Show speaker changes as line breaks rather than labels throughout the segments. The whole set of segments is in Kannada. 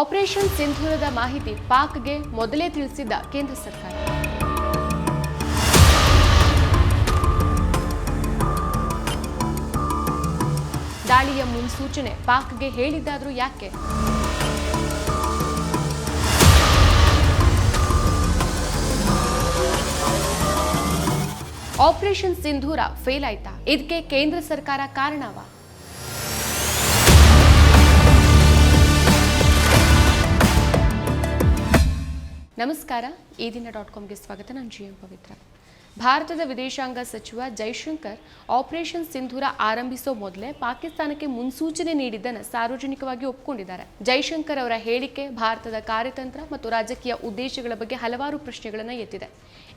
ಆಪರೇಷನ್ ಸಿಂಧೂರದ ಮಾಹಿತಿ ಪಾಕ್ಗೆ ಮೊದಲೇ ತಿಳಿಸಿದ್ದ ಕೇಂದ್ರ ಸರ್ಕಾರ. ದಾಳಿಯ ಮುನ್ಸೂಚನೆ ಪಾಕ್ಗೆ ಹೇಳಿದ್ದಾದರೂ ಯಾಕೆ? ಆಪರೇಷನ್ ಸಿಂಧೂರ ಫೇಲ್ ಆಯ್ತಾ? ಇದಕ್ಕೆ ಕೇಂದ್ರ ಸರ್ಕಾರ ಕಾರಣವಾ? ನಮಸ್ಕಾರ. ಈ ದಿನ ಡಾಟ್ ಕಾಮ್ಗೆ ಸ್ವಾಗತ. ನಾನು ಜಿ ಎಂ ಪವಿತ್ರ. ಭಾರತದ ವಿದೇಶಾಂಗ ಸಚಿವ ಜೈಶಂಕರ್ ಆಪರೇಷನ್ ಸಿಂಧೂರ ಆರಂಭಿಸೋ ಮೊದಲೇ ಪಾಕಿಸ್ತಾನಕ್ಕೆ ಮುನ್ಸೂಚನೆ ನೀಡಿದ್ದನ್ನು ಸಾರ್ವಜನಿಕವಾಗಿ ಒಪ್ಪಿಕೊಂಡಿದ್ದಾರೆ ಜೈಶಂಕರ್ ಅವರ ಹೇಳಿಕೆ, ಭಾರತದ ಕಾರ್ಯತಂತ್ರ ಮತ್ತು ರಾಜಕೀಯ ಉದ್ದೇಶಗಳ ಬಗ್ಗೆ ಹಲವಾರು ಪ್ರಶ್ನೆಗಳನ್ನು ಎತ್ತಿದೆ.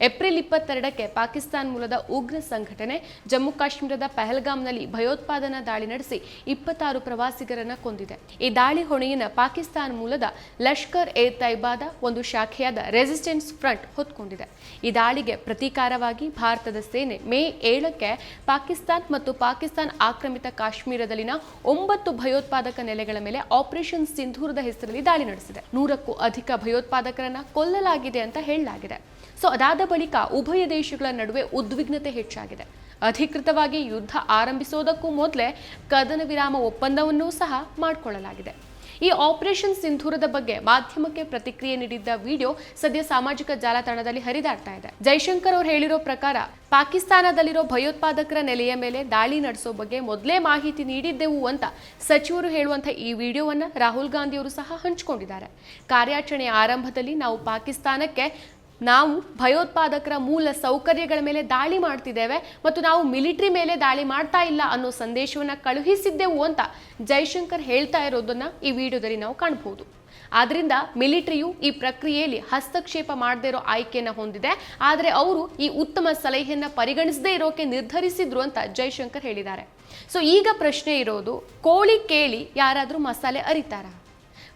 ಏಪ್ರಿಲ್ ಇಪ್ಪತ್ತೆರಡಕ್ಕೆ ಪಾಕಿಸ್ತಾನ ಮೂಲದ ಉಗ್ರ ಸಂಘಟನೆ ಜಮ್ಮು ಕಾಶ್ಮೀರದ ಪಹಲ್ಗಾಮ್ನಲ್ಲಿ ಭಯೋತ್ಪಾದನಾ ದಾಳಿ ನಡೆಸಿ ಇಪ್ಪತ್ತಾರು ಪ್ರವಾಸಿಗರನ್ನ ಕೊಂದಿದೆ. ಈ ದಾಳಿ ಹೊಣೆಯನ್ನು ಪಾಕಿಸ್ತಾನ ಮೂಲದ ಲಷ್ಕರ್ ಎ ತೈಬಾದ ಒಂದು ಶಾಖೆಯಾದ ರೆಸಿಸ್ಟೆನ್ಸ್ ಫ್ರಂಟ್ ಹೊತ್ಕೊಂಡಿದೆ. ಈ ದಾಳಿಗೆ ಪ್ರತೀಕಾರವಾಗಿ ಭಾರತದ ಸೇನೆ. ಮೇ ಏಳಕ್ಕೆ ಪಾಕಿಸ್ತಾನ್ ಮತ್ತು ಪಾಕಿಸ್ತಾನ ಆಕ್ರಮಿತ ಕಾಶ್ಮೀರದಲ್ಲಿನ ಒಂಬತ್ತು ಭಯೋತ್ಪಾದಕ ನೆಲೆಗಳ ಮೇಲೆ ಆಪರೇಷನ್ ಸಿಂಧೂರದ ಹೆಸರಲ್ಲಿ ದಾಳಿ ನಡೆಸಿದೆ. ನೂರಕ್ಕೂ ಅಧಿಕ ಭಯೋತ್ಪಾದಕರನ್ನ ಕೊಲ್ಲಲಾಗಿದೆ ಅಂತ ಹೇಳಲಾಗಿದೆ. ಸೊ, ಅದಾದ ಬಳಿಕ ಉಭಯ ದೇಶಗಳ ನಡುವೆ ಉದ್ವಿಗ್ನತೆ ಹೆಚ್ಚಾಗಿದೆ. ಅಧಿಕೃತವಾಗಿ ಯುದ್ಧ ಆರಂಭಿಸೋದಕ್ಕೂ ಮೊದಲೇ ಕದನ ವಿರಾಮ ಒಪ್ಪಂದವನ್ನೂ ಸಹ ಮಾಡಿಕೊಳ್ಳಲಾಗಿದೆ. ಈ ಆಪರೇಷನ್ ಸಿಂಧೂರದ ಬಗ್ಗೆ ಮಾಧ್ಯಮಕ್ಕೆ ಪ್ರತಿಕ್ರಿಯೆ ನೀಡಿದ್ದ ವಿಡಿಯೋ ಸದ್ಯ ಸಾಮಾಜಿಕ ಜಾಲತಾಣದಲ್ಲಿ ಹರಿದಾಡ್ತಾ ಇದೆ. ಜೈಶಂಕರ್ ಅವರು ಹೇಳಿರೋ ಪ್ರಕಾರ, ಪಾಕಿಸ್ತಾನದಲ್ಲಿರೋ ಭಯೋತ್ಪಾದಕರ ನೆಲೆಯ ಮೇಲೆ ದಾಳಿ ನಡೆಸೋ ಬಗ್ಗೆ ಮೊದಲೇ ಮಾಹಿತಿ ನೀಡಿದ್ದೆವು ಅಂತ ಸಚಿವರು ಹೇಳುವಂಥ ಈ ವಿಡಿಯೋವನ್ನು ರಾಹುಲ್ ಗಾಂಧಿಯವರು ಸಹ ಹಂಚಿಕೊಂಡಿದ್ದಾರೆ. ಕಾರ್ಯಾಚರಣೆಯ ಆರಂಭದಲ್ಲಿ ನಾವು ಪಾಕಿಸ್ತಾನಕ್ಕೆ ನಾವು ಭಯೋತ್ಪಾದಕರ ಮೂಲ ಸೌಕರ್ಯಗಳ ಮೇಲೆ ದಾಳಿ ಮಾಡ್ತಿದ್ದೇವೆ ಮತ್ತು ನಾವು ಮಿಲಿಟರಿ ಮೇಲೆ ದಾಳಿ ಮಾಡ್ತಾ ಇಲ್ಲ ಅನ್ನೋ ಸಂದೇಶವನ್ನ ಕಳುಹಿಸಿದ್ದೆವು ಅಂತ ಜೈಶಂಕರ್ ಹೇಳ್ತಾ ಇರೋದನ್ನ ಈ ವಿಡಿಯೋದಲ್ಲಿ ನಾವು ಕಾಣಬಹುದು ಆದ್ರಿಂದ ಮಿಲಿಟರಿಯು ಈ ಪ್ರಕ್ರಿಯೆಯಲ್ಲಿ ಹಸ್ತಕ್ಷೇಪ ಮಾಡದೇ ಇರೋ ಆಯ್ಕೆಯನ್ನು ಹೊಂದಿದೆ. ಆದರೆ ಅವರು ಈ ಉತ್ತಮ ಸಲಹೆಯನ್ನ ಪರಿಗಣಿಸದೇ ಇರೋಕೆ ನಿರ್ಧರಿಸಿದ್ರು ಅಂತ ಜೈಶಂಕರ್ ಹೇಳಿದ್ದಾರೆ. ಸೊ ಈಗ ಪ್ರಶ್ನೆ ಇರೋದು, ಕೋಳಿ ಕೇಳಿ ಯಾರಾದರೂ ಮಸಾಲೆ ಅರಿತಾರಾ?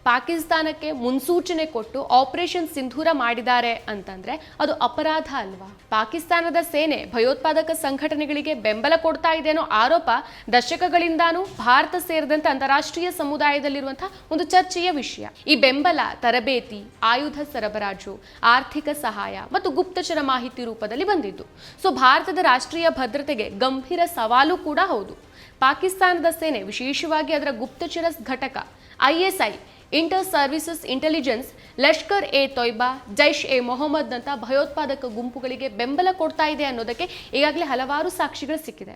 ಪಾಕಿಸ್ತಾನಕ್ಕೆ ಮುನ್ಸೂಚನೆ ಕೊಟ್ಟು ಆಪರೇಷನ್ ಸಿಂಧೂರ ಮಾಡಿದ್ದಾರೆ ಅಂತಂದ್ರೆ ಅದು ಅಪರಾಧ ಅಲ್ವಾ? ಪಾಕಿಸ್ತಾನದ ಸೇನೆ ಭಯೋತ್ಪಾದಕ ಸಂಘಟನೆಗಳಿಗೆ ಬೆಂಬಲ ಕೊಡ್ತಾ ಇದೆ ಅನ್ನೋ ಆರೋಪ ದಶಕಗಳಿಂದಾನು ಭಾರತ ಸೇರಿದಂತೆ ಅಂತಾರಾಷ್ಟ್ರೀಯ ಸಮುದಾಯದಲ್ಲಿರುವಂತಹ ಒಂದು ಚರ್ಚೆಯ ವಿಷಯ. ಈ ಬೆಂಬಲ, ತರಬೇತಿ, ಆಯುಧ ಸರಬರಾಜು, ಆರ್ಥಿಕ ಸಹಾಯ ಮತ್ತು ಗುಪ್ತಚರ ಮಾಹಿತಿ ರೂಪದಲ್ಲಿ ಬಂದಿದ್ದು. ಸೊ, ಭಾರತದ ರಾಷ್ಟ್ರೀಯ ಭದ್ರತೆಗೆ ಗಂಭೀರ ಸವಾಲು ಕೂಡ ಹೌದು. ಪಾಕಿಸ್ತಾನದ ಸೇನೆ ವಿಶೇಷವಾಗಿ ಅದರ ಗುಪ್ತಚರ ಘಟಕ ISI inter services intelligence Lashkar e Taiba Jaish e ಮೊಹಮ್ಮದ್ನಂಥ ಭಯೋತ್ಪಾದಕ ಗುಂಪುಗಳಿಗೆ ಬೆಂಬಲ ಕೊಡ್ತಾ ಇದೆ ಅನ್ನೋದಕ್ಕೆ ಈಗಾಗಲೇ ಹಲವಾರು ಸಾಕ್ಷಿಗಳು ಸಿಕ್ಕಿದೆ.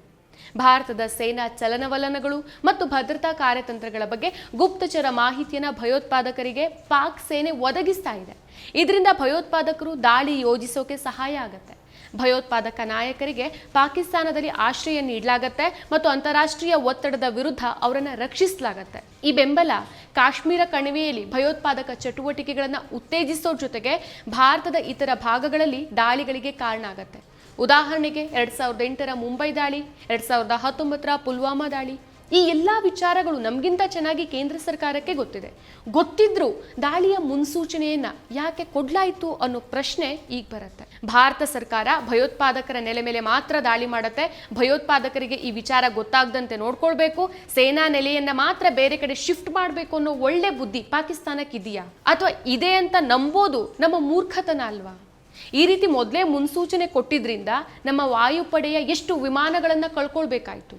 ಭಾರತದ ಸೇನಾ ಚಲನವಲನಗಳು ಮತ್ತು ಭದ್ರತಾ ಕಾರ್ಯತಂತ್ರಗಳ ಬಗ್ಗೆ ಗುಪ್ತಚರ ಮಾಹಿತಿಯನ್ನು ಭಯೋತ್ಪಾದಕರಿಗೆ ಪಾಕ್ ಸೇನೆ ಒದಗಿಸ್ತಾ ಇದೆ. ಇದರಿಂದ ಭಯೋತ್ಪಾದಕರು ದಾಳಿ ಯೋಜಿಸೋಕೆ ಸಹಾಯ ಆಗುತ್ತೆ. ಭಯೋತ್ಪಾದಕ ನಾಯಕರಿಗೆ ಪಾಕಿಸ್ತಾನದಲ್ಲಿ ಆಶ್ರಯ ನೀಡಲಾಗತ್ತೆ ಮತ್ತು ಅಂತಾರಾಷ್ಟ್ರೀಯ ಒತ್ತಡದ ವಿರುದ್ಧ ಅವರನ್ನು ರಕ್ಷಿಸಲಾಗತ್ತೆ. ಈ ಬೆಂಬಲ ಕಾಶ್ಮೀರ ಕಣಿವೆಯಲ್ಲಿ ಭಯೋತ್ಪಾದಕ ಚಟುವಟಿಕೆಗಳನ್ನು ಉತ್ತೇಜಿಸೋ ಜೊತೆಗೆ ಭಾರತದ ಇತರ ಭಾಗಗಳಲ್ಲಿ ದಾಳಿಗಳಿಗೆ ಕಾರಣ ಆಗತ್ತೆ. ಉದಾಹರಣೆಗೆ ಎರಡ್ ಸಾವಿರದ ಎಂಟರ ಮುಂಬೈ ದಾಳಿ, ಎರಡ್ ಸಾವಿರದ ಹತ್ತೊಂಬತ್ತರ ಪುಲ್ವಾಮಾ ದಾಳಿ, ಈ ಎಲ್ಲ ವಿಚಾರಗಳು ನಮಗಿಂತ ಚೆನ್ನಾಗಿ ಕೇಂದ್ರ ಸರ್ಕಾರಕ್ಕೆ ಗೊತ್ತಿದೆ. ಗೊತ್ತಿದ್ರೂ ದಾಳಿಯ ಮುನ್ಸೂಚನೆಯನ್ನ ಯಾಕೆ ಕೊಡ್ಲಾಯಿತು ಅನ್ನೋ ಪ್ರಶ್ನೆ ಈಗ ಬರುತ್ತೆ. ಭಾರತ ಸರ್ಕಾರ ಭಯೋತ್ಪಾದಕರ ನೆಲೆ ಮೇಲೆ ಮಾತ್ರ ದಾಳಿ ಮಾಡುತ್ತೆ. ಭಯೋತ್ಪಾದಕರಿಗೆ ಈ ವಿಚಾರ ಗೊತ್ತಾಗದಂತೆ ನೋಡ್ಕೊಳ್ಬೇಕು. ಸೇನಾ ನೆಲೆಯನ್ನ ಮಾತ್ರ ಬೇರೆ ಕಡೆ ಶಿಫ್ಟ್ ಮಾಡಬೇಕು ಅನ್ನೋ ಒಳ್ಳೆ ಬುದ್ಧಿ ಪಾಕಿಸ್ತಾನಕ್ಕಿದೆಯಾ? ಅಥವಾ ಇದೆ ಅಂತ ನಂಬೋದು ನಮ್ಮ ಮೂರ್ಖತನ ಅಲ್ವಾ? ಈ ರೀತಿ ಮೊದಲೇ ಮುನ್ಸೂಚನೆ ಕೊಟ್ಟಿದ್ರಿಂದ ನಮ್ಮ ವಾಯುಪಡೆಯ ಎಷ್ಟು ವಿಮಾನಗಳನ್ನು ಕಳ್ಕೊಳ್ಬೇಕಾಯಿತು?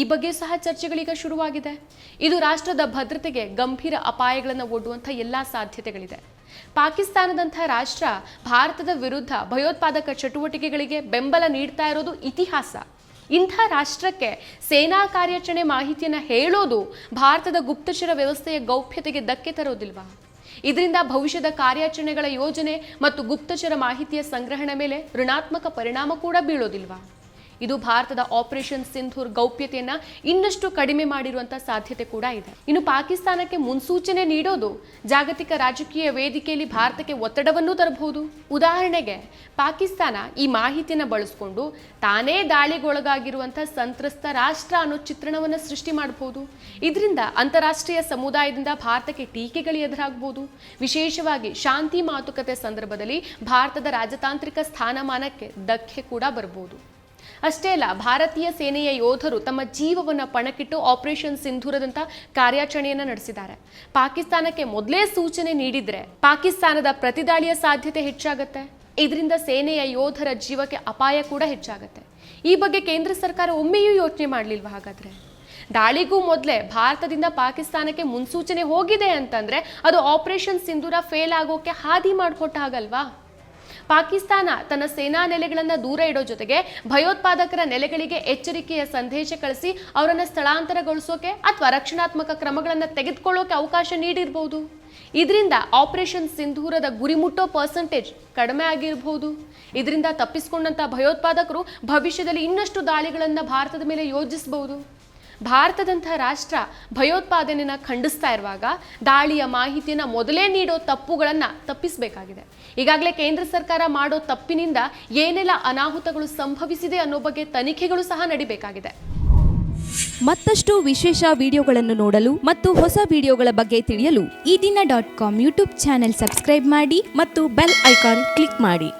ಈ ಬಗ್ಗೆ ಸಹ ಚರ್ಚೆಗಳೀಗ ಶುರುವಾಗಿದೆ. ಇದು ರಾಷ್ಟ್ರದ ಭದ್ರತೆಗೆ ಗಂಭೀರ ಅಪಾಯಗಳನ್ನು ಒಡ್ಡುವಂಥ ಎಲ್ಲ ಸಾಧ್ಯತೆಗಳಿದೆ. ಪಾಕಿಸ್ತಾನದಂಥ ರಾಷ್ಟ್ರ ಭಾರತದ ವಿರುದ್ಧ ಭಯೋತ್ಪಾದಕ ಚಟುವಟಿಕೆಗಳಿಗೆ ಬೆಂಬಲ ನೀಡ್ತಾ ಇರೋದು ಇತಿಹಾಸ. ಇಂಥ ರಾಷ್ಟ್ರಕ್ಕೆ ಸೇನಾ ಕಾರ್ಯಾಚರಣೆ ಮಾಹಿತಿಯನ್ನು ಹೇಳೋದು ಭಾರತದ ಗುಪ್ತಚರ ವ್ಯವಸ್ಥೆಯ ಗೌಪ್ಯತೆಗೆ ಧಕ್ಕೆ ತರೋದಿಲ್ವಾ? ಇದರಿಂದ ಭವಿಷ್ಯದ ಕಾರ್ಯಾಚರಣೆಗಳ ಯೋಜನೆ ಮತ್ತು ಗುಪ್ತಚರ ಮಾಹಿತಿಯ ಸಂಗ್ರಹಣೆ ಮೇಲೆ ಋಣಾತ್ಮಕ ಪರಿಣಾಮ ಕೂಡ ಬೀಳೋದಿಲ್ವಾ? ಇದು ಭಾರತದ ಆಪರೇಷನ್ ಸಿಂಧೂರ್ ಗೌಪ್ಯತೆಯನ್ನು ಇನ್ನಷ್ಟು ಕಡಿಮೆ ಮಾಡಿರುವಂತಹ ಸಾಧ್ಯತೆ ಕೂಡ ಇದೆ. ಇನ್ನು ಪಾಕಿಸ್ತಾನಕ್ಕೆ ಮುನ್ಸೂಚನೆ ನೀಡೋದು ಜಾಗತಿಕ ರಾಜಕೀಯ ವೇದಿಕೆಯಲ್ಲಿ ಭಾರತಕ್ಕೆ ಒತ್ತಡವನ್ನೂ ತರಬಹುದು. ಉದಾಹರಣೆಗೆ, ಪಾಕಿಸ್ತಾನ ಈ ಮಾಹಿತಿಯನ್ನು ಬಳಸಿಕೊಂಡು ತಾನೇ ದಾಳಿಗೊಳಗಾಗಿರುವಂತಹ ಸಂತ್ರಸ್ತ ರಾಷ್ಟ್ರ ಅನ್ನೋ ಚಿತ್ರಣವನ್ನು ಸೃಷ್ಟಿ ಮಾಡಬಹುದು. ಇದರಿಂದ ಅಂತಾರಾಷ್ಟ್ರೀಯ ಸಮುದಾಯದಿಂದ ಭಾರತಕ್ಕೆ ಟೀಕೆಗಳು ಎದುರಾಗಬಹುದು. ವಿಶೇಷವಾಗಿ ಶಾಂತಿ ಮಾತುಕತೆ ಸಂದರ್ಭದಲ್ಲಿ ಭಾರತದ ರಾಜತಾಂತ್ರಿಕ ಸ್ಥಾನಮಾನಕ್ಕೆ ಧಕ್ಕೆ ಕೂಡ ಬರಬಹುದು. ಅಷ್ಟೇ ಅಲ್ಲ, ಭಾರತೀಯ ಸೇನೆಯ ಯೋಧರು ತಮ್ಮ ಜೀವವನ್ನ ಪಣಕ್ಕಿಟ್ಟು ಆಪರೇಷನ್ ಸಿಂಧೂರದಂತ ಕಾರ್ಯಾಚರಣೆಯನ್ನು ನಡೆಸಿದ್ದಾರೆ. ಪಾಕಿಸ್ತಾನಕ್ಕೆ ಮೊದಲೇ ಸೂಚನೆ ನೀಡಿದ್ರೆ ಪಾಕಿಸ್ತಾನದ ಪ್ರತಿದಾಳಿಯ ಸಾಧ್ಯತೆ ಹೆಚ್ಚಾಗತ್ತೆ? ಇದರಿಂದ ಸೇನೆಯ ಯೋಧರ ಜೀವಕ್ಕೆ ಅಪಾಯ ಕೂಡ ಹೆಚ್ಚಾಗತ್ತೆ. ಈ ಬಗ್ಗೆ ಕೇಂದ್ರ ಸರ್ಕಾರ ಒಮ್ಮೆಯೂ ಯೋಚನೆ ಮಾಡಲಿಲ್ವ ಹಾಗಾದ್ರೆ? ದಾಳಿಗೂ ಮೊದಲೇ ಭಾರತದಿಂದ ಪಾಕಿಸ್ತಾನಕ್ಕೆ ಮುನ್ಸೂಚನೆ ಹೋಗಿದೆ ಅಂತಂದ್ರೆ ಅದು ಆಪರೇಷನ್ ಸಿಂಧೂರ ಫೇಲ್ ಆಗೋಕೆ ಹಾದಿ ಮಾಡಿಕೊಟ್ಟ ಹಾಗಲ್ವಾ? ಪಾಕಿಸ್ತಾನ ತನ್ನ ಸೇನಾ ನೆಲೆಗಳನ್ನು ದೂರ ಇಡೋ ಜೊತೆಗೆ ಭಯೋತ್ಪಾದಕರ ನೆಲೆಗಳಿಗೆ ಎಚ್ಚರಿಕೆಯ ಸಂದೇಶ ಕಳಿಸಿ ಅವರನ್ನು ಸ್ಥಳಾಂತರಗೊಳಿಸೋಕೆ ಅಥವಾ ರಕ್ಷಣಾತ್ಮಕ ಕ್ರಮಗಳನ್ನು ತೆಗೆದುಕೊಳ್ಳೋಕೆ ಅವಕಾಶ ನೀಡಿರ್ಬೋದು. ಇದರಿಂದ ಆಪರೇಷನ್ ಸಿಂಧೂರದ ಗುರಿ ಮುಟ್ಟೋ ಪರ್ಸೆಂಟೇಜ್ ಕಡಿಮೆ ಆಗಿರಬಹುದು ಇದರಿಂದ ತಪ್ಪಿಸಿಕೊಂಡಂತ ಭಯೋತ್ಪಾದಕರು ಭವಿಷ್ಯದಲ್ಲಿ ಇನ್ನಷ್ಟು ದಾಳಿಗಳನ್ನು ಭಾರತದ ಮೇಲೆ ಯೋಜಿಸಬಹುದು ಭಾರತದಂತಹ ರಾಷ್ಟ್ರ ಭಯೋತ್ಪಾದನೆನ ಖಂಡಿಸ್ತಾ ಇರುವಾಗ ದಾಳಿಯ ಮಾಹಿತಿಯನ್ನು ಮೊದಲೇ ನೀಡೋ ತಪ್ಪುಗಳನ್ನು ತಪ್ಪಿಸಬೇಕಾಗಿದೆ. ಈಗಾಗಲೇ ಕೇಂದ್ರ ಸರ್ಕಾರ ಮಾಡೋ ತಪ್ಪಿನಿಂದ ಏನೆಲ್ಲ ಅನಾಹುತಗಳು ಸಂಭವಿಸಿದೆ ಅನ್ನೋ ಬಗ್ಗೆ ತನಿಖೆಗಳು ಸಹ ನಡಿಬೇಕಾಗಿದೆ.
ಮತ್ತಷ್ಟು ವಿಶೇಷ ವಿಡಿಯೋಗಳನ್ನು ನೋಡಲು ಮತ್ತು ಹೊಸ ವಿಡಿಯೋಗಳ ಬಗ್ಗೆ ತಿಳಿಯಲು
Eedina dot com YouTube channel subscribe ಮಾಡಿ
ಮತ್ತು ಬೆಲ್ ಐಕಾನ್ ಕ್ಲಿಕ್ ಮಾಡಿ.